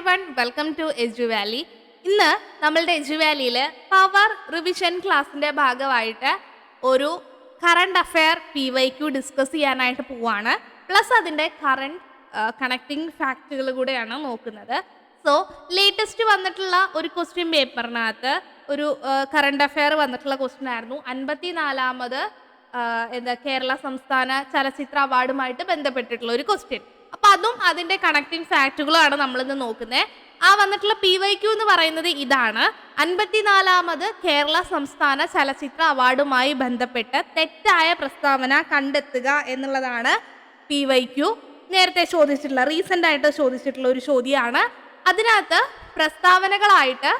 Everyone welcome to edu valley ഇന്ന് നമ്മളുടെ എജു വാലിയിൽ പവർ റിവിഷൻ ക്ലാസ്സിന്റെ ഭാഗമായിട്ട് ഒരു current affair P Y Q discuss ചെയ്യാനായിട്ട് പോവാണ്. പ്ലസ് അതിന്റെ കറണ്ട് കണക്റ്റിംഗ് ഫാക്റ്റുകൾ കൂടെയാണ് നോക്കുന്നത്. സോ ലേറ്റസ്റ്റ് വന്നിട്ടുള്ള ഒരു ക്വസ്റ്റ്യൻ പേപ്പറിനകത്ത് ഒരു കറണ്ട് അഫെയർ വന്നിട്ടുള്ള ക്വസ്റ്റ്യൻ ആയിരുന്നു. അൻപത്തി നാലാമത് എന്താ കേരള സംസ്ഥാന ചലച്ചിത്ര അവാർഡുമായിട്ട് ബന്ധപ്പെട്ടിട്ടുള്ള ഒരു ക്വസ്റ്റ്യൻ അതും അതിന്റെ കണക്റ്റിംഗ് നമ്മൾ നമ്മളിന്ന് നോക്കുന്നത് ആ വന്നിട്ടുള്ള പി വൈ ക്യു എന്ന് പറയുന്നത് ഇതാണ്. അൻപത്തിനാലാമത് കേരള സംസ്ഥാന ചലച്ചിത്ര അവാർഡുമായി ബന്ധപ്പെട്ട് തെറ്റായ പ്രസ്താവന കണ്ടെത്തുക എന്നുള്ളതാണ് പി വൈ ക്യു നേരത്തെ ചോദിച്ചിട്ടുള്ള റീസെന്റ് ആയിട്ട് ചോദിച്ചിട്ടുള്ള ഒരു ചോദ്യമാണ്. അതിനകത്ത് പ്രസ്താവനകളായിട്ട്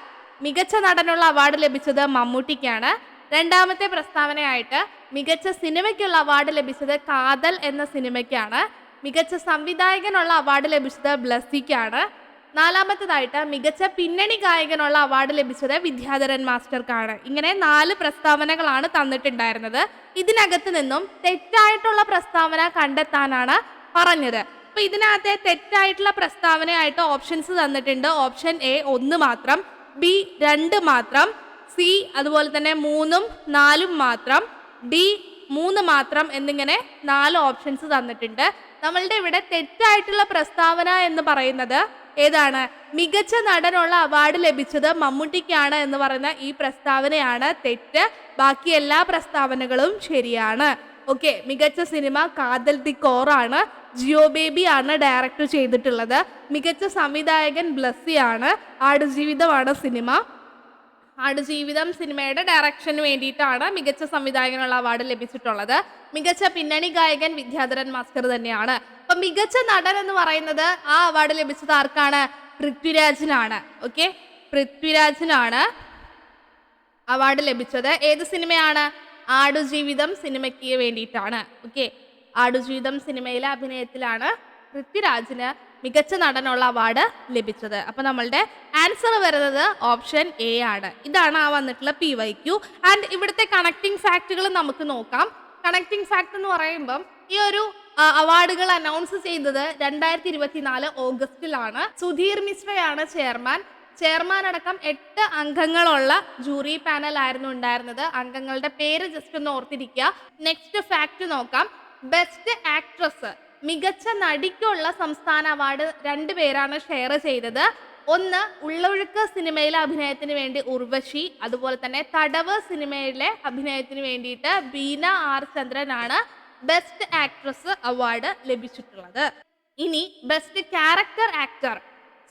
മികച്ച നടനുള്ള അവാർഡ് ലഭിച്ചത് മമ്മൂട്ടിക്കാണ്. രണ്ടാമത്തെ പ്രസ്താവനയായിട്ട് മികച്ച സിനിമയ്ക്കുള്ള അവാർഡ് ലഭിച്ചത് കാതൽ എന്ന സിനിമയ്ക്കാണ്. മികച്ച സംവിധായകനുള്ള അവാർഡ് ലഭിച്ചത് ബ്ലസ്സിക്കാണ്. നാലാമത്തേതായിട്ട് മികച്ച പിന്നണി ഗായകനുള്ള അവാർഡ് ലഭിച്ചത് വിദ്യാധരൻ മാസ്റ്റർക്കാണ്. ഇങ്ങനെ നാല് പ്രസ്താവനകളാണ് തന്നിട്ടുണ്ടായിരുന്നത്. ഇതിനകത്ത് നിന്നും തെറ്റായിട്ടുള്ള പ്രസ്താവന കണ്ടെത്താനാണ് പറഞ്ഞത്. അപ്പൊ ഇതിനകത്തെ തെറ്റായിട്ടുള്ള പ്രസ്താവനയായിട്ട് ഓപ്ഷൻസ് തന്നിട്ടുണ്ട്. ഓപ്ഷൻ എ ഒന്ന് മാത്രം ബി രണ്ട് മാത്രം സി അതുപോലെ തന്നെ മൂന്നും നാലും മാത്രം ഡി മൂന്ന് മാത്രം എന്നിങ്ങനെ നാല് ഓപ്ഷൻസ് തന്നിട്ടുണ്ട്. നമ്മളുടെ ഇവിടെ തെറ്റായിട്ടുള്ള പ്രസ്താവന എന്ന് പറയുന്നത് ഏതാണ്? മികച്ച നടനുള്ള അവാർഡ് ലഭിച്ചത് മമ്മൂട്ടിക്കാണ് എന്ന് പറയുന്ന ഈ പ്രസ്താവനയാണ് തെറ്റ്. ബാക്കി എല്ലാ പ്രസ്താവനകളും ശരിയാണ്. ഓക്കെ മികച്ച സിനിമ കാതൽ ദി കോറാണ് ജിയോ ബേബി ആണ് ഡയറക്റ്റ് ചെയ്തിട്ടുള്ളത്. മികച്ച സംവിധായകൻ ബ്ലസ്സിയാണ്. ആടുജീവിതമാണ് സിനിമ ആടുജീവിതം സിനിമയുടെ ഡയറക്ഷന് വേണ്ടിയിട്ടാണ് മികച്ച സംവിധായകനുള്ള അവാർഡ് ലഭിച്ചിട്ടുള്ളത്. മികച്ച പിന്നണി ഗായകൻ വിദ്യാധരൻ മാസ്കർ തന്നെയാണ്. അപ്പൊ മികച്ച നടൻ എന്ന് പറയുന്നത് ആ അവാർഡ് ലഭിച്ചത് ആർക്കാണ്? പൃഥ്വിരാജിനാണ്. ഓക്കെ? പൃഥ്വിരാജിനാണ് അവാർഡ് ലഭിച്ചത്. ഏത് സിനിമയാണ്? ആടുജീവിതം സിനിമയ്ക്ക് വേണ്ടിയിട്ടാണ്. ഓക്കെ? ആടുജീവിതം സിനിമയിലെ അഭിനയത്തിലാണ് പൃഥ്വിരാജിന് മികച്ച നടനുള്ള അവാർഡ് ലഭിച്ചത്. അപ്പൊ നമ്മളുടെ ആൻസർ വരുന്നത് ഓപ്ഷൻ എ ആണ്. ഇതാണ് ആ വന്നിട്ടുള്ള പി വൈ ക്യു ആൻഡ് ഇവിടുത്തെ കണക്റ്റിംഗ് ഫാക്റ്റുകൾ നമുക്ക് നോക്കാം. കണക്റ്റിംഗ് ഫാക്ട് എന്ന് പറയുമ്പം ഈ ഒരു അവാർഡുകൾ അനൗൺസ് ചെയ്തത് രണ്ടായിരത്തി ഇരുപത്തിനാല് ഓഗസ്റ്റിലാണ്. സുധീർ മിശ്രയാണ് ചെയർമാൻ ചെയർമാൻ അടക്കം എട്ട് അംഗങ്ങളുള്ള ജൂറി പാനൽ ആയിരുന്നു ഉണ്ടായിരുന്നത്. അംഗങ്ങളുടെ പേര് ജസ്റ്റ് ഒന്ന് ഓർത്തിരിക്കുക. നെക്സ്റ്റ് ഫാക്ട് നോക്കാം. ബെസ്റ്റ് ആക്ട്രസ് മികച്ച നടിക്കുള്ള സംസ്ഥാന അവാർഡ് രണ്ടു പേരാണ് ഷെയർ ചെയ്തത്. ഒന്ന് ഉള്ളൊഴുക്ക് സിനിമയിലെ അഭിനയത്തിന് വേണ്ടി ഉർവശി അതുപോലെ തന്നെ തടവ് സിനിമയിലെ അഭിനയത്തിന് വേണ്ടിയിട്ട് ബീന ആർ ചന്ദ്രനാണ് ബെസ്റ്റ് ആക്ട്രസ് അവാർഡ് ലഭിച്ചിട്ടുള്ളത്. ഇനി ബെസ്റ്റ് ക്യാരക്ടർ ആക്ടർ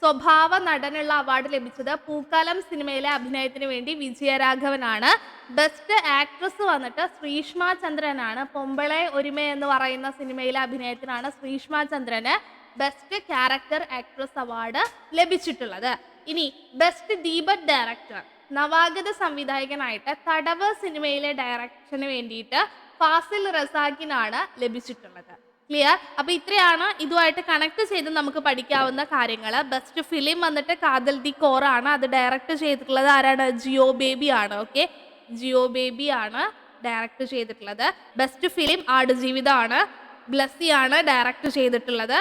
സ്വഭാവ നടനുള്ള അവാർഡ് ലഭിച്ചത് പൂക്കാലം സിനിമയിലെ അഭിനയത്തിന് വേണ്ടി വിജയരാഘവനാണ്. ബെസ്റ്റ് ആക്ട്രസ് വന്നിട്ട് ശ്രീഷ്മ ചന്ദ്രനാണ്. പൊമ്പളെ ഒരുമ എന്ന് പറയുന്ന സിനിമയിലെ അഭിനയത്തിനാണ് ശ്രീഷ്മ ചന്ദ്രന് ബെസ്റ്റ് ക്യാരക്ടർ ആക്ട്രസ് അവാർഡ് ലഭിച്ചിട്ടുള്ളത്. ഇനി ബെസ്റ്റ് ദീപക് ഡയറക്ടർ നവാഗത സംവിധായകനായിട്ട് തടവ് സിനിമയിലെ ഡയറക്ഷന് വേണ്ടിയിട്ട് ഫാസിൽ റസാഖിനാണ് ലഭിച്ചിട്ടുള്ളത്. ക്ലിയർ അപ്പൊ ഇത്രയാണ് ഇതുമായിട്ട് കണക്ട് ചെയ്ത് നമുക്ക് പഠിക്കാവുന്ന കാര്യങ്ങൾ ബെസ്റ്റ് ഫിലിം വന്നിട്ട് കാതൽ ദി കോറാണ് അത് ഡയറക്റ്റ് ചെയ്തിട്ടുള്ളത് ആരാണ്? ജിയോ ബേബി ആണ്. ഓക്കെ ജിയോ ബേബി ആണ് ഡയറക്റ്റ് ചെയ്തിട്ടുള്ളത്. ബെസ്റ്റ് ഫിലിം ആടുജീവിതമാണ് ബ്ലസ്സിയാണ് ഡയറക്റ്റ് ചെയ്തിട്ടുള്ളത്.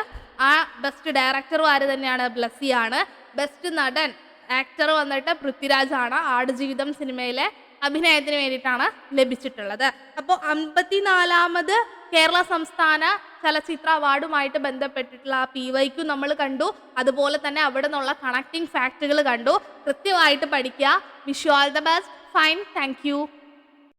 ആ ബെസ്റ്റ് ഡയറക്ടറും ആര് തന്നെയാണ്? ബ്ലസ്സിയാണ് ബെസ്റ്റ് നടൻ ആക്ടർ വന്നിട്ട് പൃഥ്വിരാജാണ് ആടുജീവിതം സിനിമയിലെ അഭിനയത്തിന് വേണ്ടിയിട്ടാണ് ലഭിച്ചിട്ടുള്ളത്. അപ്പോൾ അമ്പത്തിനാലാമത് കേരള സംസ്ഥാന ചലച്ചിത്ര അവാർഡുമായിട്ട് ബന്ധപ്പെട്ടിട്ടുള്ള ആ പി വൈക്കും നമ്മൾ കണ്ടു. അതുപോലെ തന്നെ അവിടെ നിന്നുള്ള കണക്റ്റിംഗ് ഫാക്ടുകൾ കണ്ടു. കൃത്യമായിട്ട് പഠിക്കുക. Wish all the best fine thank